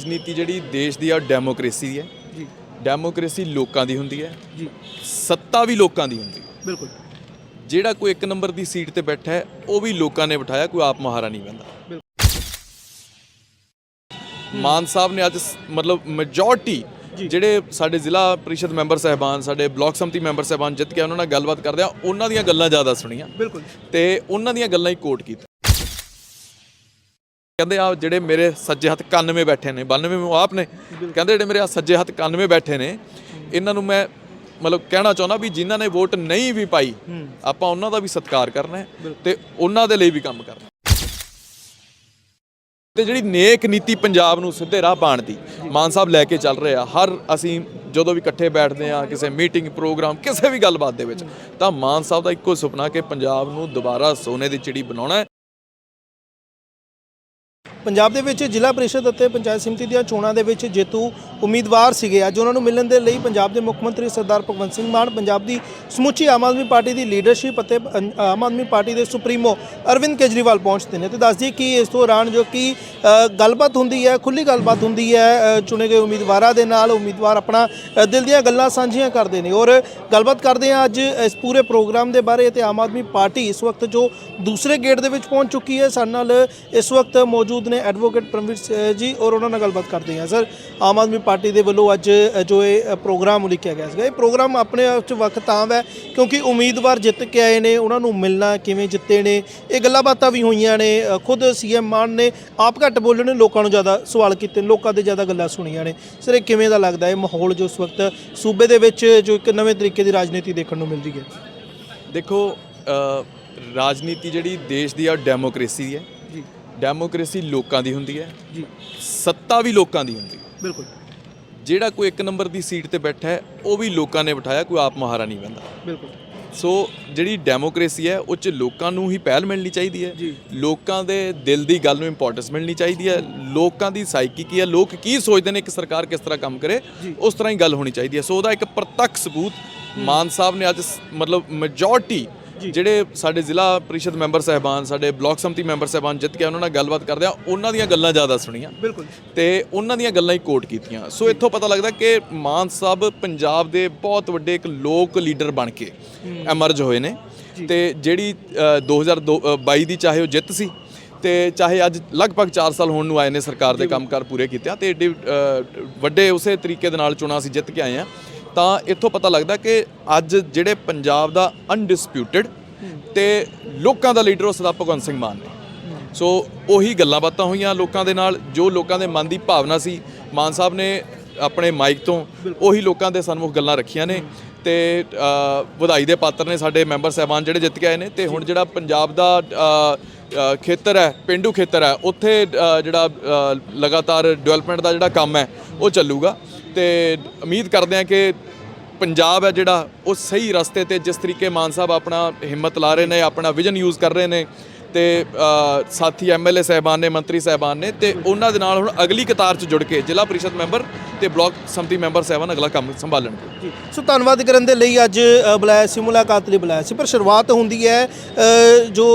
ਰਾਜਨੀਤੀ ਜਿਹੜੀ ਦੇਸ਼ ਦੀ ਆ ਡੈਮੋਕ੍ਰੇਸੀ ਹੈ। ਜੀ। ਡੈਮੋਕ੍ਰੇਸੀ ਲੋਕਾਂ ਦੀ ਹੁੰਦੀ ਹੈ। ਜੀ। ਸੱਤਾ ਵੀ ਲੋਕਾਂ ਦੀ ਹੁੰਦੀ ਹੈ। ਬਿਲਕੁਲ। ਜਿਹੜਾ ਕੋਈ ਇੱਕ ਨੰਬਰ ਦੀ ਸੀਟ ਤੇ ਬੈਠਾ ਹੈ ਉਹ ਵੀ ਲੋਕਾਂ ਨੇ ਬਿਠਾਇਆ ਕੋਈ ਆਪ ਮਹਾਰਾ ਨਹੀਂ ਬੰਦਾ ਮਾਨ ਸਾਹਿਬ ਨੇ ਅੱਜ ਮਤਲਬ ਮੈਜੋਰਟੀ ਜਿਹੜੇ ਸਾਡੇ ਜ਼ਿਲ੍ਹਾ ਪ੍ਰੀਸ਼ਦ ਮੈਂਬਰ ਸਹਿਬਾਨ ਸਾਡੇ ਬਲਾਕ ਸੰਮਤੀ ਮੈਂਬਰ ਸਹਿਬਾਨ ਜਿੱਤ ਕੇ ਉਹਨਾਂ ਨਾਲ ਗੱਲਬਾਤ ਕਰਦੇ ਆ ਉਹਨਾਂ ਦੀਆਂ ਗੱਲਾਂ ਜ਼ਿਆਦਾ ਸੁਣੀਆਂ। ਬਿਲਕੁਲ। ਤੇ ਉਹਨਾਂ ਦੀਆਂ ਗੱਲਾਂ ਹੀ ਕੋਟ ਕੀਤੀ ਕਹਿੰਦੇ ਆ ਜਿਹੜੇ ਮੇਰੇ ਸੱਜੇ ਹੱਥ 91 ਬੈਠੇ ਨੇ 92 ਉਹ ਆਪ ਨੇ। ਕਹਿੰਦੇ ਜਿਹੜੇ ਮੇਰੇ ਆ ਸੱਜੇ ਹੱਥ 91 ਬੈਠੇ ਨੇ ਇਹਨਾਂ ਨੂੰ ਮੈਂ ਮਤਲਬ ਕਹਿਣਾ ਚਾਹੁੰਦਾ ਵੀ ਜਿਨ੍ਹਾਂ ਨੇ ਵੋਟ ਨਹੀਂ ਵੀ ਪਾਈ ਆਪਾਂ ਉਹਨਾਂ ਦਾ ਵੀ ਸਤਿਕਾਰ ਕਰਨਾ ਹੈ ਤੇ ਉਹਨਾਂ ਦੇ ਲਈ ਵੀ ਕੰਮ ਕਰਨਾ। ਤੇ ਜਿਹੜੀ ਨੇਕ ਨੀਤੀ ਪੰਜਾਬ ਨੂੰ ਸਿੱਧੇ ਰਾਹ ਪਾਉਣ ਦੀ ਮਾਨ ਸਾਹਿਬ ਲੈ ਕੇ ਚੱਲ ਰਹੇ ਆ ਹਰ ਅਸੀਂ ਜਦੋਂ ਵੀ ਇਕੱਠੇ ਬੈਠਦੇ ਆ ਕਿਸੇ ਮੀਟਿੰਗ ਪ੍ਰੋਗਰਾਮ ਕਿਸੇ ਵੀ ਗੱਲਬਾਤ ਦੇ ਵਿੱਚ ਤਾਂ ਮਾਨ ਸਾਹਿਬ ਦਾ ਇੱਕੋ ਸੁਪਨਾ ਕਿ ਪੰਜਾਬ ਨੂੰ ਦੁਬਾਰਾ ਸੋਨੇ ਦੀ ਚਿੜੀ ਬਣਾਉਣਾ ਹੈ ਪੰਜਾਬ ਦੇ ਵਿੱਚ ਜ਼ਿਲ੍ਹਾ ਪਰਿਸ਼ਦ ਅਤੇ ਪੰਚਾਇਤ ਸਮਿਤੀ ਦੀਆਂ ਚੋਣਾਂ ਦੇ ਵਿੱਚ ਜੇਤੂ ਉਮੀਦਵਾਰ ਸੀਗੇ ਅੱਜ ਉਹਨਾਂ ਨੂੰ ਮਿਲਣ ਦੇ ਲਈ ਪੰਜਾਬ ਦੇ ਮੁੱਖ ਮੰਤਰੀ ਸਰਦਾਰ ਭਗਵੰਤ ਸਿੰਘ ਮਾਨ, ਪੰਜਾਬ ਦੀ ਸਮੁੱਚੀ ਆਮ ਆਦਮੀ ਪਾਰਟੀ ਦੀ ਲੀਡਰਸ਼ਿਪ ਅਤੇ ਆਮ ਆਦਮੀ ਪਾਰਟੀ ਦੇ ਸੁਪਰੀਮੋ ਅਰਵਿੰਦ ਕੇਜਰੀਵਾਲ ਪਹੁੰਚਦੇ ਨੇ। ਤੇ ਦੱਸ ਦਈਏ ਕਿ ਇਸ ਦੌਰਾਨ ਜੋ ਕਿ ਗੱਲਬਾਤ ਹੁੰਦੀ ਹੈ ਖੁੱਲੀ ਗੱਲਬਾਤ ਹੁੰਦੀ ਹੈ ਚੁਣੇ ਗਏ ਉਮੀਦਵਾਰਾਂ ਦੇ ਨਾਲ ਉਮੀਦਵਾਰ ਆਪਣਾ ਦਿਲ ਦੀਆਂ ਗੱਲਾਂ ਸਾਂਝੀਆਂ ਕਰਦੇ ਨੇ। ਔਰ ਗੱਲਬਾਤ ਕਰਦੇ ਹਾਂ ਅੱਜ ਇਸ ਪੂਰੇ ਪ੍ਰੋਗਰਾਮ ਦੇ ਬਾਰੇ ਤੇ ਆਮ ਆਦਮੀ ਪਾਰਟੀ ਇਸ ਵਕਤ ਜੋ ਦੂਸਰੇ ਗੇਟ ਦੇ ਵਿੱਚ ਪਹੁੰਚ ਚੁੱਕੀ ਹੈ, ਸਾਡੇ ਨਾਲ ਇਸ ਵਕਤ ਮੌਜੂਦ ਨੇ ਐਡਵੋਕੇਟ ਪ੍ਰਮਵੀਰ ਜੀ ਔਰ ਉਹਨਾਂ ਨਾਲ ਗੱਲਬਾਤ ਕਰਦੇ ਹਾਂ। ਸਰ ਆਮ ਆਦਮੀ ਪਾਰਟੀ ਦੇ ਵੱਲੋਂ ਅੱਜ ਜੋ ਇਹ ਪ੍ਰੋਗਰਾਮ ਉਲੀਕਿਆ ਗਿਆ ਸੀਗਾ ਇਹ ਪ੍ਰੋਗਰਾਮ ਆਪਣੇ ਆਪ 'ਚ ਵਕਤ ਤਾਂ ਹੈ ਕਿਉਂਕਿ ਉਮੀਦਵਾਰ ਜਿੱਤ ਕੇ ਆਏ ਨੇ ਉਹਨਾਂ ਨੂੰ ਮਿਲਣਾ ਕਿਵੇਂ ਜਿੱਤੇ ਨੇ ਇਹ ਗੱਲਾਂ ਬਾਤਾਂ ਵੀ ਹੋਈਆਂ ਨੇ ਅ, ਖੁਦ ਸੀਐਮ ਮਾਨ ਨੇ ਆਪ ਘੱਟ ਬੋਲੇ ਨੇ ਲੋਕਾਂ ਨੂੰ ਜ਼ਿਆਦਾ ਸਵਾਲ ਕੀਤੇ ਲੋਕਾਂ ਦੇ ਜ਼ਿਆਦਾ ਗੱਲਾਂ ਸੁਣੀਆਂ ਨੇ। ਸਰ ਇਹ ਕਿਵੇਂ ਦਾ ਲੱਗਦਾ ਹੈ? ਮਾਹੌਲ ਜੋ ਇਸ ਵਕਤ ਸੂਬੇ ਦੇ ਵਿੱਚ ਜੋ ਇੱਕ ਨਵੇਂ ਤਰੀਕੇ ਦੀ ਰਾਜਨੀਤੀ ਦੇਖਣ ਨੂੰ ਮਿਲ ਰਹੀ ਹੈ। ਦੇਖੋ ਰਾਜਨੀਤੀ ਜਿਹੜੀ ਦੇਸ਼ ਦੀ ਆ ਡੈਮੋਕ੍ਰੇਸੀ ਦੀ ਹੈ। ਡੈਮੋਕ੍ਰੇਸੀ ਲੋਕਾਂ ਦੀ ਹੁੰਦੀ ਹੈ। ਜੀ। ਸੱਤਾ ਵੀ ਲੋਕਾਂ ਦੀ ਹੁੰਦੀ ਹੈ। ਬਿਲਕੁਲ। ਜਿਹੜਾ ਕੋਈ ਇੱਕ ਨੰਬਰ ਦੀ ਸੀਟ ਤੇ ਬੈਠਾ ਹੈ ਉਹ ਵੀ ਲੋਕਾਂ ਨੇ ਬਿਠਾਇਆ ਕੋਈ ਆਪ ਮਹਾਰਾ ਨਹੀਂ ਬੰਦਾ। ਬਿਲਕੁਲ। ਸੋ ਜਿਹੜੀ ਡੈਮੋਕ੍ਰੇਸੀ ਹੈ ਉਹ ਚ ਲੋਕਾਂ ਨੂੰ ਹੀ ਪਹਿਲ ਮਿਲਣੀ ਚਾਹੀਦੀ ਹੈ। ਲੋਕਾਂ ਦੇ ਦਿਲ ਦੀ ਗੱਲ ਨੂੰ ਇੰਪੋਰਟੈਂਸ ਮਿਲਣੀ ਚਾਹੀਦੀ ਹੈ। ਲੋਕਾਂ ਦੀ ਸਾਈਕੀ ਕੀ ਹੈ ਲੋਕ ਕੀ ਸੋਚਦੇ ਨੇ ਕਿ ਸਰਕਾਰ ਕਿਸ ਤਰ੍ਹਾਂ ਕੰਮ ਕਰੇ ਉਸ ਤਰ੍ਹਾਂ ਹੀ ਗੱਲ ਹੋਣੀ ਚਾਹੀਦੀ ਹੈ। ਸੋ ਉਹਦਾ ਇੱਕ ਪ੍ਰਤੱਖ ਸਬੂਤ ਮਾਨ ਸਾਹਿਬ ਨੇ ਅੱਜ ਮਤਲਬ ਮੈਜੋਰਟੀ ਜਿਹੜੇ ਸਾਡੇ ਜ਼ਿਲ੍ਹਾ ਪ੍ਰੀਸ਼ਦ ਮੈਂਬਰ ਸਹਿਬਾਨ ਸਾਡੇ ਬਲਾਕ ਸੰਮਤੀ ਮੈਂਬਰ ਸਹਿਬਾਨ ਜਿੱਤ ਕੇ ਉਹਨਾਂ ਨਾਲ ਗੱਲਬਾਤ ਕਰਦੇ ਆ ਉਹਨਾਂ ਦੀਆਂ ਗੱਲਾਂ ਜ਼ਿਆਦਾ ਸੁਣੀਆਂ। ਬਿਲਕੁਲ ਤੇ ਉਹਨਾਂ ਦੀਆਂ ਗੱਲਾਂ ਹੀ ਕੋਟ ਕੀਤੀਆਂ। ਸੋ ਇੱਥੋਂ ਪਤਾ ਲੱਗਦਾ ਕਿ ਮਾਨ ਸਾਹਿਬ ਪੰਜਾਬ ਦੇ ਬਹੁਤ ਵੱਡੇ ਇੱਕ ਲੋਕ ਲੀਡਰ ਬਣ ਕੇ ਐਮਰਜ ਹੋਏ ਨੇ। ਤੇ ਜਿਹੜੀ ਅ, 2022 ਦੀ ਚਾਹੇ ਉਹ ਜਿੱਤ ਸੀ ਤੇ ਚਾਹੇ ਅੱਜ ਲਗਭਗ 4 ਸਾਲ ਹੋਣ ਨੂੰ ਆਏ ਨੇ ਸਰਕਾਰ ਦੇ ਕੰਮਕਾਰ ਪੂਰੇ ਕੀਤੇ ਆ ਤੇ ਵੱਡੇ ਉਸੇ ਤਰੀਕੇ ਦੇ ਨਾਲ ਚੋਣਾਂ ਅਸੀਂ ਜਿੱਤ ਕੇ ਆਏ ਆ। ਤਾਂ ਇੱਥੋਂ ਪਤਾ ਲੱਗਦਾ ਕਿ ਅੱਜ ਜਿਹੜੇ ਪੰਜਾਬ ਦਾ ਅਨਡਿਸਪਿਊਟਿਡ ਤੇ ਲੋਕਾਂ ਦਾ ਲੀਡਰ ਉਹ ਸਰਦਾਰ ਭਗਵੰਤ ਸਿੰਘ ਮਾਨ ਨੇ। ਸੋ ਉਹੀ ਗੱਲਾਂ ਬਾਤਾਂ ਹੋਈਆਂ ਲੋਕਾਂ ਦੇ ਨਾਲ, ਜੋ ਲੋਕਾਂ ਦੇ ਮਨ ਦੀ ਭਾਵਨਾ ਸੀ। ਮਾਨ ਸਾਹਿਬ ਨੇ ਆਪਣੇ ਮਾਈਕ ਤੋਂ ਉਹੀ ਲੋਕਾਂ ਦੇ ਸਨਮੁਖ ਗੱਲਾਂ ਰੱਖੀਆਂ ਨੇ ਤੇ ਵਧਾਈ ਦੇ ਪਾਤਰ ਨੇ ਸਾਡੇ ਮੈਂਬਰ ਸਹਿਬਾਨ ਜਿਹੜੇ ਜਿੱਤ ਕੇ ਆਏ ਨੇ ਤੇ ਹੁਣ ਜਿਹੜਾ ਪੰਜਾਬ ਦਾ ਖੇਤਰ ਹੈ, ਪਿੰਡੂ ਖੇਤਰ ਹੈ, ਉੱਥੇ ਜਿਹੜਾ ਲਗਾਤਾਰ ਡਿਵੈਲਪਮੈਂਟ ਦਾ ਜਿਹੜਾ ਕੰਮ ਹੈ, ਉਹ ਚੱਲੂਗਾ। ਤੇ ਉਮੀਦ ਕਰਦੇ ਹਾਂ ਕਿ ਪੰਜਾਬ ਹੈ ਜਿਹੜਾ ਉਹ ਸਹੀ ਰਸਤੇ ਤੇ ਜਿਸ ਤਰੀਕੇ ਮਾਨ ਸਾਹਿਬ ਆਪਣਾ ਹਿੰਮਤ ਲਾ ਰਹੇ ਨੇ ਆਪਣਾ ਵਿਜ਼ਨ ਯੂਜ਼ ਕਰ ਰਹੇ ਨੇ ਤੇ ਅ, ਸਾਥੀ ਐਮਐਲਏ ਸਹਿਬਾਨ ਨੇ ਮੰਤਰੀ ਸਹਿਬਾਨ ਨੇ ਤੇ ਉਹਨਾਂ ਦੇ ਨਾਲ ਹੁਣ ਅਗਲੀ ਕਤਾਰ 'ਚ ਜੁੜ ਕੇ ਜ਼ਿਲ੍ਹਾ ਪਰਿਸ਼ਦ ਮੈਂਬਰ ਤੇ ਬਲਾਕ ਸੰਮਤੀ ਮੈਂਬਰ ਸਹਿਬਾਨ ਅਗਲਾ ਕੰਮ ਸੰਭਾਲਣਗੇ। ਜੀ ਸੋ ਧੰਨਵਾਦ ਕਰਨ ਦੇ ਲਈ ਅੱਜ ਬੁਲਾਇਆ ਸੀ ਮੁਲਾਕਾਤ ਲਈ ਬੁਲਾਇਆ ਸੀ ਪਰ ਸ਼ੁਰੂਆਤ ਹੁੰਦੀ ਹੈ ਜੋ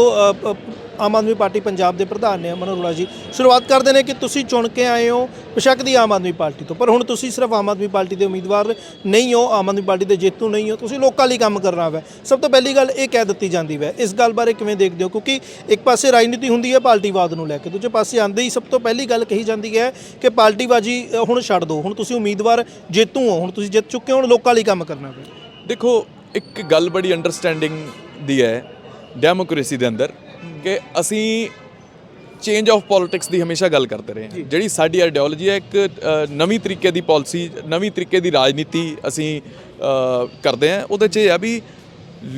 ਆਮ ਆਦਮੀ ਪਾਰਟੀ ਪੰਜਾਬ ਦੇ ਪ੍ਰਧਾਨ ਨੇ ਅਮਨ ਅਰੋੜਾ ਜੀ। ਸ਼ੁਰੂਆਤ ਕਰਦੇ ਨੇ ਕਿ ਤੁਸੀਂ ਚੁਣ ਕੇ ਆਏ ਹੋ ਬੇਸ਼ੱਕ ਦੀ ਆਮ ਆਦਮੀ ਪਾਰਟੀ ਤੋਂ। ਪਰ ਹੁਣ ਤੁਸੀਂ ਸਿਰਫ ਆਮ ਆਦਮੀ ਪਾਰਟੀ ਦੇ ਉਮੀਦਵਾਰ ਨਹੀਂ ਹੋ, ਆਮ ਆਦਮੀ ਪਾਰਟੀ ਦੇ ਜੇਤੂ ਨਹੀਂ ਹੋ, ਤੁਸੀਂ ਲੋਕਾਂ ਲਈ ਕੰਮ ਕਰਨਾ ਹੈ ਸਭ ਤੋਂ ਪਹਿਲੀ ਗੱਲ ਇਹ ਕਹਿ ਦਿੱਤੀ ਜਾਂਦੀ ਹੈ ਇਸ ਗੱਲ ਬਾਰੇ ਕਿਵੇਂ ਦੇਖਦੇ ਹੋ? ਕਿਉਂਕਿ ਇੱਕ ਪਾਸੇ ਰਾਜਨੀਤੀ ਹੁੰਦੀ ਹੈ ਪਾਰਟੀਵਾਦ ਨੂੰ ਲੈ ਕੇ, ਦੂਜੇ ਪਾਸੇ ਆਂਦੇ ਹੀ ਸਭ ਤੋਂ ਪਹਿਲੀ ਗੱਲ ਕਹੀ ਜਾਂਦੀ ਹੈ ਕਿ ਪਾਰਟੀਬਾਜੀ ਹੁਣ ਛੱਡ ਦਿਓ ਹੁਣ ਤੁਸੀਂ ਉਮੀਦਵਾਰ ਜੇਤੂ ਹੋ, ਹੁਣ ਤੁਸੀਂ ਜਿੱਤ ਚੁੱਕੇ ਹੋ, ਹੁਣ ਲੋਕਾਂ ਲਈ ਕੰਮ ਕਰਨਾ ਹੈ ਦੇਖੋ, ਇੱਕ ਗੱਲ ਬੜੀ ਅੰਡਰਸਟੈਂਡਿੰਗ ਦੀ ਹੈ, ਡੈਮੋਕ੍ਰੇਸੀ ਦੇ ਅੰਦਰ। ਕਿ ਅਸੀਂ ਚੇਂਜ ਆਫ ਪੋਲਿਟਿਕਸ ਦੀ ਹਮੇਸ਼ਾ ਗੱਲ ਕਰਦੇ ਰਹੇ ਹਾਂ। ਜਿਹੜੀ ਸਾਡੀ ਆਈਡੀਓਲੋਜੀ ਹੈ ਇੱਕ ਨਵੀਂ ਤਰੀਕੇ ਦੀ ਪਾਲਿਸੀ ਨਵੀਂ ਤਰੀਕੇ ਦੀ ਰਾਜਨੀਤੀ ਅਸੀਂ ਕਰਦੇ ਹਾਂ। ਉਹਦੇ 'ਚ ਇਹ ਆ ਵੀ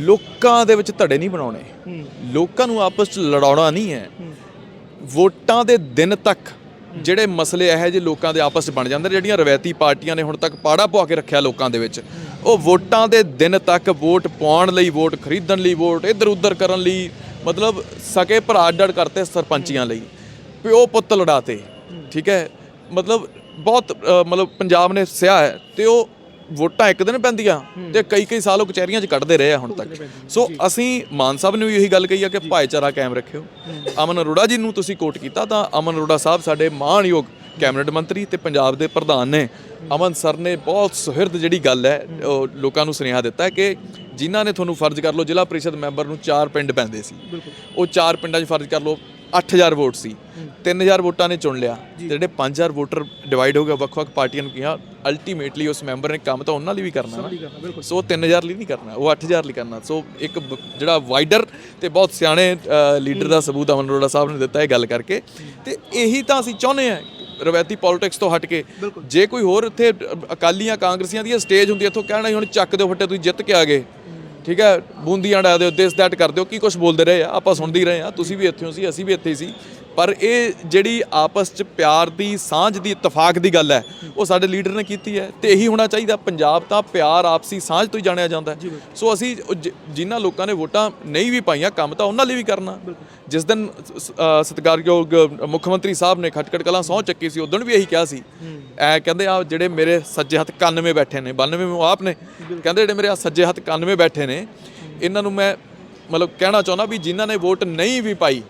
ਲੋਕਾਂ ਦੇ ਵਿੱਚ ਧੜੇ ਨਹੀਂ ਬਣਾਉਣੇ। ਲੋਕਾਂ ਨੂੰ ਆਪਸ 'ਚ ਲੜਾਉਣਾ ਨਹੀਂ ਹੈ। ਵੋਟਾਂ ਦੇ ਦਿਨ ਤੱਕ ਜਿਹੜੇ ਮਸਲੇ ਇਹੋ ਜਿਹੇ ਲੋਕਾਂ ਦੇ ਆਪਸ 'ਚ ਬਣ ਜਾਂਦੇ ਜਿਹੜੀਆਂ ਰਵਾਇਤੀ ਪਾਰਟੀਆਂ ਨੇ ਹੁਣ ਤੱਕ ਪਾੜਾ ਪਵਾ ਕੇ ਰੱਖਿਆ ਲੋਕਾਂ ਦੇ ਵਿੱਚ। ਉਹ ਵੋਟਾਂ ਦੇ ਦਿਨ ਤੱਕ ਵੋਟ ਪਾਉਣ ਲਈ ਵੋਟ ਖਰੀਦਣ ਲਈ ਵੋਟ ਇੱਧਰ ਉੱਧਰ ਕਰਨ ਲਈ ਮਤਲਬ ਸਕੇ ਭਰਾ ਅੱਡ ਕਰਤੇ ਸਰਪੰਚੀਆਂ ਲਈ। ਪਿਓ ਪੁੱਤ ਲੜਾਤੇ ਠੀਕ ਹੈ? ਮਤਲਬ ਬਹੁਤ ਮਤਲਬ ਪੰਜਾਬ ਨੇ ਸਿਆ ਹੈ ਤੇ ਉਹ ਵੋਟਾਂ ਇੱਕ ਦਿਨ ਪੈਂਦੀਆਂ ਤੇ ਕਈ ਕਈ ਸਾਲ ਉਹ ਕਚਹਿਰੀਆਂ 'ਚ ਕੱਢਦੇ ਰਹੇ ਆ ਹੁਣ ਤੱਕ। ਸੋ ਅਸੀਂ ਮਾਨ ਸਾਹਿਬ ਨੇ ਵੀ ਇਹੀ ਗੱਲ ਕਹੀ ਆ ਕਿ ਭਾਈਚਾਰਾ ਕਾਇਮ ਰੱਖਿਓ। ਅਮਨ ਅਰੋੜਾ ਜੀ ਨੂੰ ਤੁਸੀਂ ਕੋਟ ਕੀਤਾ ਤਾਂ ਅਮਨ ਅਰੋੜਾ ਸਾਹਿਬ ਸਾਡੇ ਮਾਣਯੋਗ ਕੈਬਨਿਟ ਮੰਤਰੀ ਤੇ ਪੰਜਾਬ ਦੇ ਪ੍ਰਧਾਨ ਨੇ ਅਮਨ ਸਰ ਨੇ ਬਹੁਤ ਸੁਹਿਰਦ ਜਿਹੜੀ ਗੱਲ ਹੈ ਉਹ ਲੋਕਾਂ ਨੂੰ ਸੁਨੇਹਾ ਦਿੱਤਾ ਕਿ ਜਿਨ੍ਹਾਂ ਨੇ ਤੁਹਾਨੂੰ ਫਰਜ਼ ਕਰ ਲਓ ਜ਼ਿਲ੍ਹਾ ਪ੍ਰੀਸ਼ਦ ਮੈਂਬਰ ਨੂੰ ਚਾਰ ਪਿੰਡ ਪੈਂਦੇ ਸੀ। ਉਹ ਚਾਰ ਪਿੰਡਾਂ 'ਚ ਫਰਜ਼ ਕਰ ਲਓ 8000 ਵੋਟ ਸੀ। 3000 ਵੋਟਾਂ ਨੇ ਚੁਣ ਲਿਆ। ਜਿਹੜੇ 5000 ਵੋਟਰ ਡਿਵਾਈਡ ਹੋ ਗਏ ਵੱਖ-ਵੱਖ ਪਾਰਟੀਆਂ ਨੂੰ ਕਿਹਾ ਅਲਟੀਮੇਟਲੀ ਉਸ ਮੈਂਬਰ ਨੇ ਕੰਮ ਤਾਂ ਉਹਨਾਂ ਲਈ ਵੀ ਕਰਨਾ ਨਾ। ਸੋ 3000 ਲਈ ਨਹੀਂ ਕਰਨਾ ਉਹ 8000 ਲਈ ਕਰਨਾ। ਸੋ ਇੱਕ ਜਿਹੜਾ ਵਾਈਡਰ ਤੇ ਬਹੁਤ ਸਿਆਣੇ ਲੀਡਰ ਦਾ ਸਬੂਤ ਅਮਨ ਅਰੋੜਾ ਸਾਹਿਬ ਨੇ ਦਿੱਤਾ ਇਹ ਗੱਲ ਕਰਕੇ। ਤੇ ਇਹੀ ਤਾਂ ਅਸੀਂ ਚਾਹੁੰਦੇ ਆ ਰਵਾਇਤੀ ਪੋਲਿਟਿਕਸ ਤੋਂ ਹਟ ਕੇ। ਜੇ ਕੋਈ ਹੋਰ ਇੱਥੇ ਅਕਾਲੀਆਂ ਕਾਂਗਰਸੀਆਂ ਦੀ ਸਟੇਜ ਹੁੰਦੀ ਇੱਥੋਂ ਕਹਿਣਾ ਹੁਣ ਚੱਕ ਦਿਓ ਫੱਟੇ ਤੁਸੀਂ ਜਿੱਤ ਕੇ ਆ ਗਏ। ਠੀਕ ਹੈ? ਬੂੰਦੀਆਂ ਡਾ ਦਿਓ ਦਿਸ ਦੈਟ ਕਰ ਦਿਓ ਕੀ ਕੁਝ ਬੋਲਦੇ ਰਹੇ ਆ? ਆਪਾਂ ਸੁਣਦੇ ਹੀ ਰਹੇ ਆ। ਤੁਸੀਂ ਵੀ ਇੱਥੇ ਹੋ ਸੀ ਅਸੀਂ ਵੀ ਇੱਥੇ ਹੀ ਸੀ। ਪਰ ਇਹ ਜਿਹੜੀ ਆਪਸ ਚ ਪਿਆਰ ਦੀ ਸਾਂਝ ਦੀ ਇਤਫਾਕ ਦੀ ਗੱਲ ਹੈ ਉਹ ਸਾਡੇ ਲੀਡਰ ਨੇ ਕੀਤੀ ਹੈ ਤੇ ਇਹੀ ਹੋਣਾ ਚਾਹੀਦਾ। ਪੰਜਾਬ ਤਾਂ ਪਿਆਰ ਆਪਸੀ ਸਾਂਝ ਤੋਂ ਹੀ ਜਾਣਿਆ ਜਾਂਦਾ ਹੈ। ਸੋ ਅਸੀਂ ਜਿਨ੍ਹਾਂ ਲੋਕਾਂ ਨੇ ਵੋਟਾਂ ਨਹੀਂ ਵੀ ਪਾਈਆਂ ਕੰਮ ਤਾਂ ਉਹਨਾਂ ਲਈ ਵੀ ਕਰਨਾ। ਜਿਸ ਦਿਨ ਸ- ਸ- ਸਤਿਕਾਰਯੋਗ ਮੁੱਖ ਮੰਤਰੀ ਸਾਹਿਬ ਨੇ ਖਟਕੜ ਕਲਾਂ ਸਹੁੰ ਚੱਕੀ ਸੀ ਉਦੋਂ ਵੀ ਇਹੀ ਕਿਹਾ ਸੀ। ਐ ਕਹਿੰਦੇ ਆ ਜਿਹੜੇ ਮੇਰੇ ਸੱਜੇ ਹੱਥ 91 ਬੈਠੇ ਨੇ 92 ਉਹ ਆਪ ਨੇ। ਕਹਿੰਦੇ ਜਿਹੜੇ ਮੇਰੇ ਸੱਜੇ ਹੱਥ 91 ਬੈਠੇ ਨੇ ਇਹਨਾਂ ਨੂੰ ਮੈਂ ਮਤਲਬ ਕਹਿਣਾ ਚਾਹੁੰਦਾ ਵੀ ਜਿਨ੍ਹਾਂ ਨੇ ਵੋਟ ਨਹੀਂ ਵੀ ਪਾਈ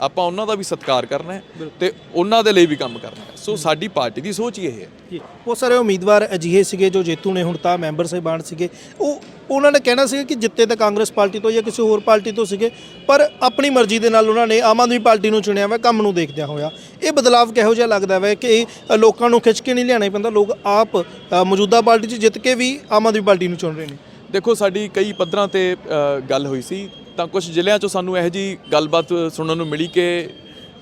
ਆਪਾਂ ਉਹਨਾਂ ਦਾ ਵੀ ਸਤਿਕਾਰ ਕਰਨਾ ਹੈ ਤੇ ਉਹਨਾਂ ਦੇ ਲਈ ਵੀ ਕੰਮ ਕਰਨਾ ਹੈ। ਸੋ ਸਾਡੀ ਪਾਰਟੀ ਦੀ ਸੋਚ ਹੀ ਇਹ ਹੈ। ਜੀ ਬਹੁਤ ਸਾਰੇ ਉਮੀਦਵਾਰ ਅਜਿਹੇ ਸੀਗੇ ਜੋ ਜੇਤੂ ਨੇ ਹੁਣ ਤਾਂ ਮੈਂਬਰ ਸਾਹਿਬਾਨ ਸੀਗੇ। ਉਹ ਉਹਨਾਂ ਨੇ ਕਹਿਣਾ ਸੀ ਕਿ ਜਿੱਤੇ ਤਾਂ ਕਾਂਗਰਸ ਪਾਰਟੀ ਤੋਂ ਜਾਂ ਕਿਸੇ ਹੋਰ ਪਾਰਟੀ ਤੋਂ ਸੀਗੇ ਪਰ ਆਪਣੀ ਮਰਜ਼ੀ ਦੇ ਨਾਲ ਉਹਨਾਂ ਨੇ ਆਮ ਆਦਮੀ ਪਾਰਟੀ ਨੂੰ ਚੁਣਿਆ ਵਾ ਕੰਮ ਨੂੰ ਦੇਖਦਿਆਂ ਹੋਇਆ। ਇਹ ਬਦਲਾਵ ਕਿਹੋ ਜਿਹਾ ਲੱਗਦਾ ਵਾ ਕਿ ਲੋਕਾਂ ਨੂੰ ਖਿੱਚ ਕੇ ਨਹੀਂ ਲਿਆਣਾ ਪੈਂਦਾ ਲੋਕ ਆਪ ਮੌਜੂਦਾ ਪਾਰਟੀ 'ਚ ਜਿੱਤ ਕੇ ਵੀ ਆਮ ਆਦਮੀ ਪਾਰਟੀ ਨੂੰ ਚੁਣ ਰਹੇ ਨੇ? ਦੇਖੋ ਸਾਡੀ ਕਈ ਪੱਧਰਾਂ ਤੇ ਗੱਲ ਹੋਈ ਸੀ। ਤਾਂ ਕੁਝ ਜ਼ਿਲ੍ਹਿਆਂ 'ਚੋਂ ਸਾਨੂੰ ਇਹੋ ਜੀ ਗੱਲਬਾਤ ਸੁਣਨ ਨੂੰ ਮਿਲੀ ਕਿ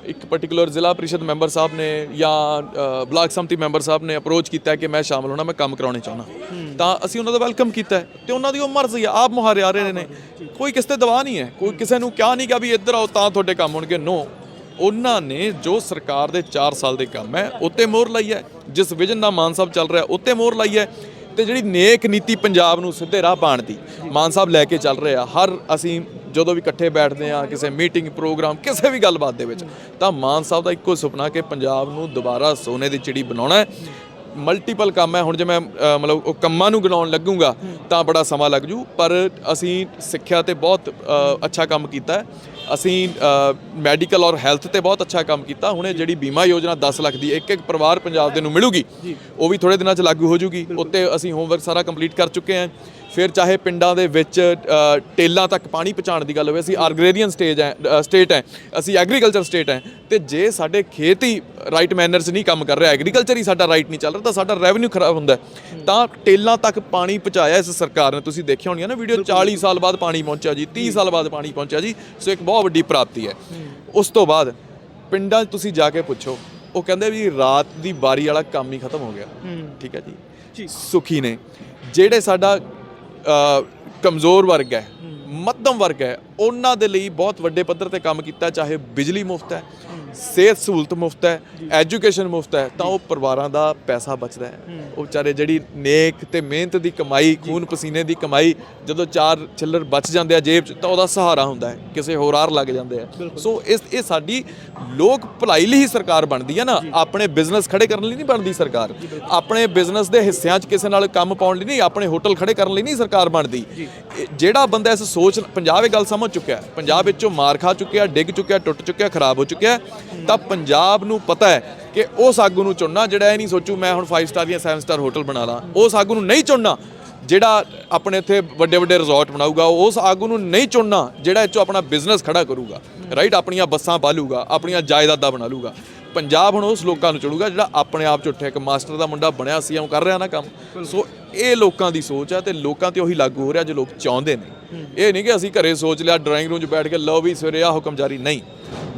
ਇੱਕ ਪਾਰਟਿਕੂਲਰ ਜ਼ਿਲ੍ਹਾ ਪ੍ਰੀਸ਼ਦ ਮੈਂਬਰ ਸਾਹਿਬ ਨੇ ਜਾਂ ਬਲਾਕ ਸੰਮਤੀ ਮੈਂਬਰ ਸਾਹਿਬ ਨੇ ਅਪਰੋਚ ਕੀਤਾ ਕਿ ਮੈਂ ਸ਼ਾਮਲ ਹੋਣਾ ਮੈਂ ਕੰਮ ਕਰਾਉਣੇ ਚਾਹੁੰਦਾ। ਤਾਂ ਅਸੀਂ ਉਹਨਾਂ ਦਾ ਵੈਲਕਮ ਕੀਤਾ ਤੇ ਉਹਨਾਂ ਦੀ ਉਹ ਮਰਜ਼ੀ ਹੈ ਆਪ ਮੁਹਾਰੇ ਆ ਰਹੇ ਨੇ। ਕੋਈ ਕਿਸੇ ਤੇ ਦਵਾ ਨਹੀਂ ਹੈ ਕੋਈ ਕਿਸੇ ਨੂੰ ਕਿਹਾ ਨਹੀਂ ਕਿ ਵੀ ਇੱਧਰ ਆਓ ਤਾਂ ਤੁਹਾਡੇ ਕੰਮ ਹੋਣਗੇ। ਨੋ ਉਹਨਾਂ ਨੇ ਜੋ ਸਰਕਾਰ ਦੇ 4 ਸਾਲ ਦੇ ਕੰਮ ਹੈ ਉੱਤੇ ਮੋਹਰ ਲਾਈ ਹੈ। ਜਿਸ ਵਿਜਨ ਨਾਲ ਮਾਨ ਸਾਹਿਬ ਚੱਲ ਰਿਹਾ ਉੱਤੇ ਮੋਹਰ ਲਾਈ ਹੈ। ਤੇ ਜਿਹੜੀ ਨੇਕ ਨੀਤੀ ਪੰਜਾਬ ਨੂੰ ਸਿੱਧੇ ਰਾਹ ਪਾਉਣ ਦੀ, ਮਾਨ ਸਾਹਿਬ ਲੈ ਕੇ ਚੱਲ ਰਹੇ ਆ। ਹਰ ਅਸੀਂ ਜਦੋਂ ਵੀ ਇਕੱਠੇ ਬੈਠਦੇ ਆ, ਕਿਸੇ ਮੀਟਿੰਗ, ਪ੍ਰੋਗਰਾਮ, ਕਿਸੇ ਵੀ ਗੱਲਬਾਤ ਦੇ ਵਿੱਚ, ਤਾਂ ਮਾਨ ਸਾਹਿਬ ਦਾ ਇੱਕੋ ਸੁਪਨਾ ਕਿ ਪੰਜਾਬ ਨੂੰ ਦੁਬਾਰਾ ਸੋਨੇ ਦੀ ਚਿੜੀ ਬਣਾਉਣਾ ਹੈ। ਮਲਟੀਪਲ ਕੰਮ ਹੈ। ਹੁਣ ਜੇ ਮੈਂ ਮਤਲਬ ਉਹ ਕੰਮਾਂ ਨੂੰ ਗਿਣਾਉਣ ਲੱਗੂਗਾ, ਤਾਂ ਬੜਾ ਸਮਾਂ ਲੱਗ ਜੂ। ਪਰ ਅਸੀਂ ਸਿੱਖਿਆ ਤੇ ਬਹੁਤ ਅੱਛਾ ਕੰਮ ਕੀਤਾ ਹੈ। ਅਸੀਂ ਮੈਡੀਕਲ ਔਰ ਹੈਲਥ ਤੇ ਬਹੁਤ ਅੱਛਾ ਕੰਮ ਕੀਤਾ। ਹੁਣੇ ਜਿਹੜੀ ਬੀਮਾ ਯੋਜਨਾ 10 ਲੱਖ ਦੀ ਇੱਕ ਇੱਕ ਪਰਿਵਾਰ ਪੰਜਾਬ ਦੇ ਨੂੰ ਮਿਲੂਗੀ ਉਹ ਵੀ ਥੋੜੇ ਦਿਨਾਂ 'ਚ ਲਾਗੂ ਹੋ ਜੂਗੀ। ਉੱਤੇ ਅਸੀਂ ਹੋਮਵਰਕ ਸਾਰਾ ਕੰਪਲੀਟ ਕਰ ਚੁੱਕੇ ਹਾਂ। ਫਿਰ ਚਾਹੇ ਪਿੰਡਾਂ ਦੇ ਵਿੱਚ ਟੇਲਾਂ ਤੱਕ ਪਾਣੀ ਪਹੁੰਚਾਉਣ ਦੀ ਗੱਲ ਹੋਵੇ ਅਸੀਂ ਆਰਗਰੇਰੀਅਨ ਸਟੇਜ ਹੈ ਸਟੇਟ ਹੈ ਅਸੀਂ ਐਗਰੀਕਲਚਰ ਸਟੇਟ ਹੈ ਤੇ ਜੇ ਸਾਡੇ ਖੇਤ ਹੀ ਰਾਈਟ ਮੈਨਰਸ ਨਹੀਂ ਕੰਮ ਕਰ ਰਿਹਾ ਐਗਰੀਕਲਚਰ ਹੀ ਸਾਡਾ ਰਾਈਟ ਨਹੀਂ ਚੱਲ ਰਿਹਾ ਤਾਂ ਸਾਡਾ ਰੈਵਨਿਊ ਖਰਾਬ ਹੁੰਦਾ ਹੈ। ਤਾਂ ਟੇਲਾਂ ਤੱਕ ਪਾਣੀ ਪਹੁੰਚਾਇਆ ਇਸ ਸਰਕਾਰ ਨੇ ਤੁਸੀਂ ਦੇਖਿਆ ਹੋਣੀਆਂ ਨਾ ਵੀਡੀਓ 40 ਸਾਲ ਬਾਅਦ ਪਾਣੀ ਪਹੁੰਚਿਆ ਜੀ 30 ਸਾਲ ਬਾਅਦ ਪਾਣੀ ਪਹੁੰਚਿਆ ਜੀ ਸੋ ਇੱਕ ਬਹੁਤ ਵੱਡੀ ਪ੍ਰਾਪਤੀ ਹੈ। ਉਸ ਤੋਂ ਬਾਅਦ ਪਿੰਡਾਂ 'ਚ ਤੁਸੀਂ ਜਾ ਕੇ ਪੁੱਛੋ ਉਹ ਕਹਿੰਦੇ ਵੀ ਰਾਤ ਦੀ ਬਾਰੀ ਵਾਲਾ ਕੰਮ ਹੀ ਖਤਮ ਹੋ ਗਿਆ। ਠੀਕ ਹੈ ਜੀ। ਸੁਖੀ ਨੇ। ਜਿਹੜੇ ਸਾਡਾ ਕਮਜ਼ੋਰ ਵਰਗ ਹੈ। ਮੱਧਮ ਵਰਗ ਹੈ। ਉਹਨਾਂ ਦੇ ਲਈ ਬਹੁਤ ਵੱਡੇ ਪੱਧਰ ਤੇ ਕੰਮ ਕੀਤਾ ਚਾਹੇ ਬਿਜਲੀ ਮੁਫਤ ਹੈ ਸਿਹਤ ਸਹੂਲਤ ਮੁਫਤ ਹੈ ਐਜੂਕੇਸ਼ਨ ਮੁਫਤ ਹੈ ਤਾਂ ਉਹ ਪਰਿਵਾਰਾਂ ਦਾ ਪੈਸਾ ਬਚਦਾ ਹੈ। ਉਹ ਵਿਚਾਰੇ ਜਿਹੜੀ ਨੇਕ ਤੇ ਮਿਹਨਤ ਦੀ ਕਮਾਈ ਖੂਨ ਪਸੀਨੇ ਦੀ ਕਮਾਈ ਜਦੋਂ ਚਾਰ ਛਿੱਲਰ ਬਚ ਜਾਂਦੇ ਆ ਜੇਬ 'ਚ ਤਾਂ ਉਹਦਾ ਸਹਾਰਾ ਹੁੰਦਾ ਹੈ ਕਿਸੇ ਹੋਰ ਆਰ ਲੱਗ ਜਾਂਦੇ ਆ। ਸੋ ਇਸ ਇਹ ਸਾਡੀ ਲੋਕ ਭਲਾਈ ਲਈ ਹੀ ਸਰਕਾਰ ਬਣਦੀ ਹੈ ਨਾ ਆਪਣੇ ਬਿਜ਼ਨਸ ਖੜੇ ਕਰਨ ਲਈ ਨਹੀਂ ਬਣਦੀ ਸਰਕਾਰ। ਆਪਣੇ ਬਿਜ਼ਨਸ ਦੇ ਹਿੱਸਿਆਂ 'ਚ ਕਿਸੇ ਨਾਲ ਕੰਮ ਪਾਉਣ ਲਈ ਨਹੀਂ ਆਪਣੇ ਹੋਟਲ ਖੜੇ ਕਰਨ ਲਈ ਨਹੀਂ ਸਰਕਾਰ ਬਣਦੀ। ਜਿਹੜਾ ਬੰਦਾ ਇਸ ਸੋਚ ਪੰਜਾਬ ਇਹ ਗੱਲ ਸਮਝ ਚੁੱਕਿਆ ਪੰਜਾਬ ਵਿੱਚੋਂ ਮਾਰ ਖਾ ਚੁੱਕਿਆ, ਡਿੱਗ ਚੁੱਕਿਆ, ਟੁੱਟ ਚੁੱਕਿਆ, ਖਰਾਬ ਹੋ ਚੁੱਕਿਆ ਤਾਂ ਪੰਜਾਬ ਨੂੰ ਪਤਾ ਹੈ ਕਿ ਉਸ ਆਗੂ ਨੂੰ ਚੁਣਨਾ, ਜਿਹੜਾ ਇਹ ਨਹੀਂ ਸੋਚੂ ਮੈਂ ਹੁਣ 5 ਸਟਾਰ ਜਾਂ 7 ਸਟਾਰ ਹੋਟਲ ਬਣਾ ਲਾਂ। ਉਸ ਆਗੂ ਨੂੰ ਨਹੀਂ ਚੁਣਨਾ, ਜਿਹੜਾ ਆਪਣੇ ਇੱਥੇ ਵੱਡੇ ਵੱਡੇ ਰਿਜ਼ੋਰਟ ਬਣਾਊਗਾ ਉਸ ਆਗੂ ਨੂੰ ਨਹੀਂ ਚੁਣਨਾ, ਜਿਹੜਾ ਇਹ 'ਚੋਂ ਆਪਣਾ ਬਿਜ਼ਨਸ ਖੜਾ ਕਰੂਗਾ। ਰਾਈਟ ਆਪਣੀਆਂ ਬੱਸਾਂ ਬਾਲੂਗਾ ਆਪਣੀਆਂ ਜਾਇਦਾਦਾਂ ਬਣਾ ਲੂਗਾ। ਪੰਜਾਬ ਹੁਣ ਉਸ ਲੋਕਾਂ ਨੂੰ ਚੁਣੂਗਾ ਜਿਹੜਾ ਆਪਣੇ ਆਪ ਚ ਉੱਠਿਆ ਇੱਕ ਮਾਸਟਰ ਦਾ ਮੁੰਡਾ ਬਣਿਆ ਸੀ ਉਹ ਕਰ ਰਿਹਾ ਨਾ ਕੰਮ। ਸੋ ਇਹ ਲੋਕਾਂ ਦੀ ਸੋਚ ਹੈ ਤੇ ਲੋਕਾਂ ਤੇ ਉਹੀ ਲਾਗੂ ਹੋ ਰਿਹਾ ਜੋ ਲੋਕ ਚਾਹੁੰਦੇ ਨੇ। ਇਹ ਨਹੀਂ ਕਿ ਅਸੀਂ ਘਰੇ ਸੋਚ ਲਿਆ ਡਰਾਇੰਗ ਰੂਮ 'ਚ ਬੈਠ ਕੇ ਲਓ ਵੀ ਸਵੇਰੇ ਆ ਹੁਕਮ ਜਾਰੀ। ਨਹੀਂ।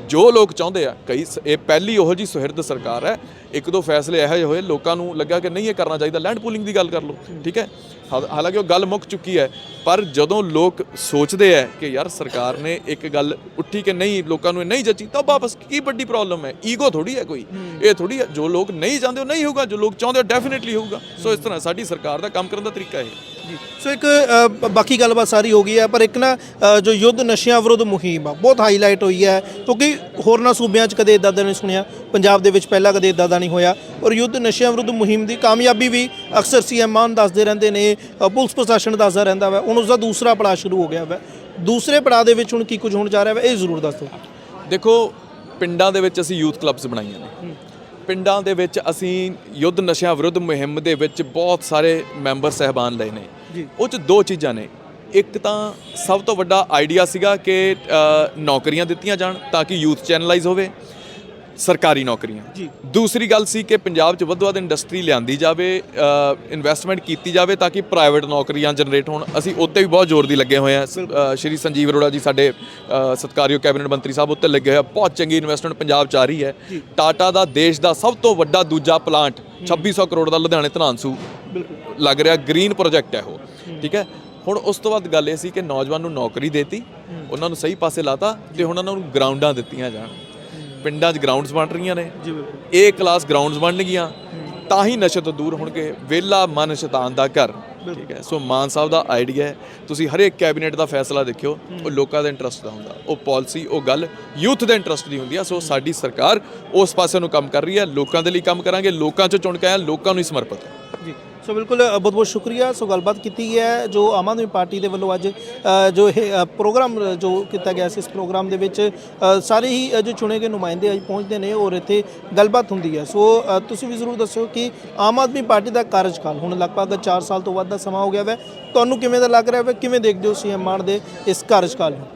ਜੋ ਲੋਕ ਚਾਹੁੰਦੇ ਆ ਕਈ ਇਹ ਪਹਿਲੀ ਉਹੋ ਜੀ ਸੁਹਿਰਦ ਸਰਕਾਰ ਹੈ। ਇੱਕ ਦੋ ਫੈਸਲੇ ਇਹੋ ਜਿਹੇ ਹੋਏ ਲੋਕਾਂ ਨੂੰ ਲੱਗਾ ਕਿ ਨਹੀਂ ਇਹ ਕਰਨਾ ਚਾਹੀਦਾ ਲੈਂਡ ਪੂਲਿੰਗ ਦੀ ਗੱਲ ਕਰ ਲਓ ਠੀਕ ਹੈ? ਹਾਲ- ਹਾਲਾਂਕਿ ਉਹ ਗੱਲ ਮੁੱਕ ਚੁੱਕੀ ਹੈ ਪਰ ਜਦੋਂ ਲੋਕ ਸੋਚਦੇ ਆ ਕਿ ਯਾਰ ਸਰਕਾਰ ਨੇ ਇੱਕ ਗੱਲ ਉੱਠੀ ਕਿ ਨਹੀਂ ਲੋਕਾਂ ਨੂੰ ਇਹ ਨਹੀਂ ਜੱਚੀ ਤਾਂ ਵਾਪਸ ਕੀ ਵੱਡੀ ਪ੍ਰੋਬਲਮ ਹੈ? ਈਗੋ ਥੋੜੀ ਹੈ ਕੋਈ। ਇਹ ਥੋੜੀ ਹੈ ਜੋ ਲੋਕ ਨਹੀਂ ਚਾਹੁੰਦੇ ਉਹ ਨਹੀਂ ਹੋਊਗਾ ਜੋ ਲੋਕ ਚਾਹੁੰਦੇ ਉਹ ਡੈਫੀਨਿਟਲੀ ਹੋਊਗਾ। ਸੋ ਇਸ ਤਰ੍ਹਾਂ ਸਾਡੀ ਸਰਕਾਰ ਦਾ ਕੰਮ ਕਰਨ ਦਾ ਤਰੀਕਾ ਇਹ। ਹੈ ਜੀ। ਸੋ ਇੱਕ ਅ, ਬਾਕੀ ਗੱਲਬਾਤ ਸਾਰੀ ਹੋ ਗਈ ਹੈ ਪਰ ਇੱਕ ਨਾ ਅ, ਜੋ ਯੁੱਧ ਨਸ਼ਿਆਂ ਵਿਰੁੱਧ ਮੁਹਿੰਮ ਆ ਬਹੁਤ ਹਾਈਲਾਈਟ ਹੋਈ ਹੈ ਕਿਉਂਕਿ ਹੋਰਨਾਂ ਸੂਬਿਆਂ 'ਚ ਕਦੇ ਇਦਾਂ ਦਾ ਨਹੀਂ ਸੁਣਿਆ ਪੰਜਾਬ ਦੇ ਵਿੱਚ ਪਹਿਲਾਂ ਕਦੇ ਇਦਾਂ ਦਾ ਨਹੀਂ ਹੋਇਆ ਔਰ ਯੁੱਧ ਨਸ਼ਿਆਂ ਵਿਰੁੱਧ ਮੁਹਿੰਮ ਦੀ ਕਾਮਯਾਬੀ ਵੀ ਅਕਸਰ ਸੀਐਮ ਮਾਨ ਦੱਸਦੇ ਰਹਿੰਦੇ ਨੇ ਅ, ਪੁਲਿਸ ਪ੍ਰਸ਼ਾਸਨ ਦੱਸਦਾ ਰਹਿੰਦਾ ਵਾ ਹੁਣ ਉਸ ਦਾ ਦੂਸਰਾ ਪੜਾਅ ਸ਼ੁਰੂ ਹੋ ਗਿਆ ਵਾ। ਦੂਸਰੇ ਪੜਾਅ ਦੇ ਵਿੱਚ ਹੁਣ ਕੀ ਕੁਝ ਹੋਣ ਜਾ ਰਿਹਾ ਵਾ ਇਹ ਜ਼ਰੂਰ ਦੱਸ। ਦਿਓ ਦੇਖੋ ਪਿੰਡਾਂ ਦੇ ਵਿੱਚ ਅਸੀਂ ਯੂਥ ਕਲੱਬਸ ਬਣਾਈਆਂ ਨੇ। ਪਿੰਡਾਂ ਦੇ ਵਿੱਚ ਅਸੀਂ ਯੁੱਧ ਨਸ਼ਿਆਂ ਵਿਰੁੱਧ ਮੁਹਿੰਮ ਦੇ ਵਿੱਚ ਬਹੁਤ ਸਾਰੇ ਮੈਂਬਰ ਸਹਿਬਾਨ ਲਏ ਨੇ। ਉਹ ਚ ਦੋ ਚੀਜ਼ਾਂ ਨੇ। ਇੱਕ ਤਾਂ ਸਭ ਤੋਂ ਵੱਡਾ ਆਈਡੀਆ ਸੀਗਾ ਕਿ ਨੌਕਰੀਆਂ ਦਿੱਤੀਆਂ ਜਾਣ ਤਾਂ ਕਿ ਯੂਥ ਚੈਨਲਾਈਜ਼ ਹੋਵੇ। ਸਰਕਾਰੀ ਨੌਕਰੀਆਂ। ਜੀ। ਦੂਸਰੀ ਗੱਲ ਸੀ ਕਿ ਪੰਜਾਬ 'ਚ ਵੱਧ ਤੋਂ ਵੱਧ ਇੰਡਸਟਰੀ ਲਿਆਂਦੀ ਜਾਵੇ ਇਨਵੈਸਟਮੈਂਟ ਕੀਤੀ ਜਾਵੇ ਤਾਂ ਕਿ ਪ੍ਰਾਈਵੇਟ ਨੌਕਰੀਆਂ ਜਨਰੇਟ ਹੋਣ। ਅਸੀਂ ਉੱਤੇ ਵੀ ਬਹੁਤ ਜ਼ੋਰ ਦੀ ਲੱਗੇ ਹੋਏ ਆ ਸ਼੍ਰੀ ਸੰਜੀਵ ਅਰੋੜਾ ਜੀ ਸਾਡੇ ਸਤਿਕਾਰਯੋਗ ਕੈਬਨਿਟ ਮੰਤਰੀ ਸਾਹਿਬ ਉੱਤੇ ਲੱਗੇ ਹੋਏ ਆ। ਬਹੁਤ ਚੰਗੀ ਇਨਵੈਸਟਮੈਂਟ ਪੰਜਾਬ 'ਚ ਆ ਰਹੀ ਹੈ। ਟਾਟਾ ਦਾ ਦੇਸ਼ ਦਾ ਸਭ ਤੋਂ ਵੱਡਾ ਦੂਜਾ ਪਲਾਂਟ 2600 ਕਰੋੜ ਦਾ ਲੁਧਿਆਣੇ ਧਨਾਂਸੂ ਲੱਗ ਰਿਹਾ ਗ੍ਰੀਨ ਪ੍ਰੋਜੈਕਟ ਹੈ ਉਹ। ਠੀਕ ਹੈ? ਹੁਣ ਉਸ ਤੋਂ ਬਾਅਦ ਗੱਲ ਇਹ ਸੀ ਕਿ ਨੌਜਵਾਨ ਨੂੰ ਨੌਕਰੀ ਦੇਤੀ ਉਹਨਾਂ ਨੂੰ ਸਹੀ ਪਾਸੇ ਲਾਤਾ ਤੇ ਹੁਣ ਉਹਨਾਂ ਨੂੰ ਗਰਾਊਂਡਾਂ ਦਿੱਤੀਆਂ ਜਾਣ। ਪਿੰਡਾਂ 'ਚ ਗਰਾਊਂਡਸ ਬਣ ਰਹੀਆਂ ਨੇ। ਜੀ ਬਿਲਕੁਲ। ਏ ਕਲਾਸ ਗਰਾਊਂਡਸ ਬਣਨਗੀਆਂ ਤਾਂ ਹੀ ਨਸ਼ੇ ਤੋਂ ਦੂਰ ਹੋਣਗੇ। ਵਿਹਲਾ ਮਨ ਸ਼ੈਤਾਨ ਦਾ ਘਰ। ਠੀਕ ਹੈ। ਸੋ ਮਾਨ ਸਾਹਿਬ ਦਾ ਆਈਡੀਆ ਹੈ। ਤੁਸੀਂ ਹਰੇਕ ਕੈਬਨਿਟ ਦਾ ਫੈਸਲਾ ਦੇਖਿਓ। ਉਹ ਲੋਕਾਂ ਦੇ ਇੰਟਰਸਟ ਦਾ ਹੁੰਦਾ। ਉਹ ਪਾਲਿਸੀ ਉਹ ਗੱਲ ਯੂਥ ਦੇ ਇੰਟਰਸਟ ਦੀ ਹੁੰਦੀ ਆ। ਸੋ ਸਾਡੀ ਸਰਕਾਰ ਉਸ ਪਾਸੇ ਨੂੰ ਕੰਮ ਕਰ ਰਹੀ ਹੈ। ਲੋਕਾਂ ਦੇ ਲਈ ਕੰਮ ਕਰਾਂਗੇ। ਲੋਕਾਂ 'ਚੋਂ ਚੁਣ ਕੇ ਆਇਆ। ਲੋਕਾਂ ਨੂੰ ਹੀ ਸਮਰਪਿਤ ਹੈ। ਜੀ। ਸੋ ਬਿਲਕੁਲ ਬਹੁਤ ਬਹੁਤ ਸ਼ੁਕਰੀਆ। ਸੋ ਗੱਲਬਾਤ ਕੀਤੀ ਹੈ ਜੋ ਆਮ ਆਦਮੀ ਪਾਰਟੀ ਦੇ ਵੱਲੋਂ ਅੱਜ ਜੋ ਇਹ ਪ੍ਰੋਗਰਾਮ ਜੋ ਕੀਤਾ ਗਿਆ ਸੀ ਇਸ ਪ੍ਰੋਗਰਾਮ ਦੇ ਵਿੱਚ ਸਾਰੇ ਹੀ ਜੋ ਚੁਣੇ ਗਏ ਨੁਮਾਇੰਦੇ ਅੱਜ ਪਹੁੰਚਦੇ ਨੇ ਔਰ ਇੱਥੇ ਗੱਲਬਾਤ ਹੁੰਦੀ ਹੈ। ਸੋ ਤੁਸੀਂ ਵੀ ਜ਼ਰੂਰ ਦੱਸਿਓ ਕਿ ਆਮ ਆਦਮੀ ਪਾਰਟੀ ਦਾ ਕਾਰਜਕਾਲ ਹੁਣ ਲਗਭਗ 4 ਸਾਲ ਤੋਂ ਵੱਧ ਦਾ ਸਮਾਂ ਹੋ ਗਿਆ ਹੈ ਤੁਹਾਨੂੰ ਕਿਵੇਂ ਦਾ ਲੱਗ ਰਿਹਾ ਹੈ ਕਿਵੇਂ ਦੇਖਦੇ ਹੋ ਸੀਐਮ ਮਾਨ ਦੇ ਇਸ ਕਾਰਜਕਾਲ ਨੂੰ?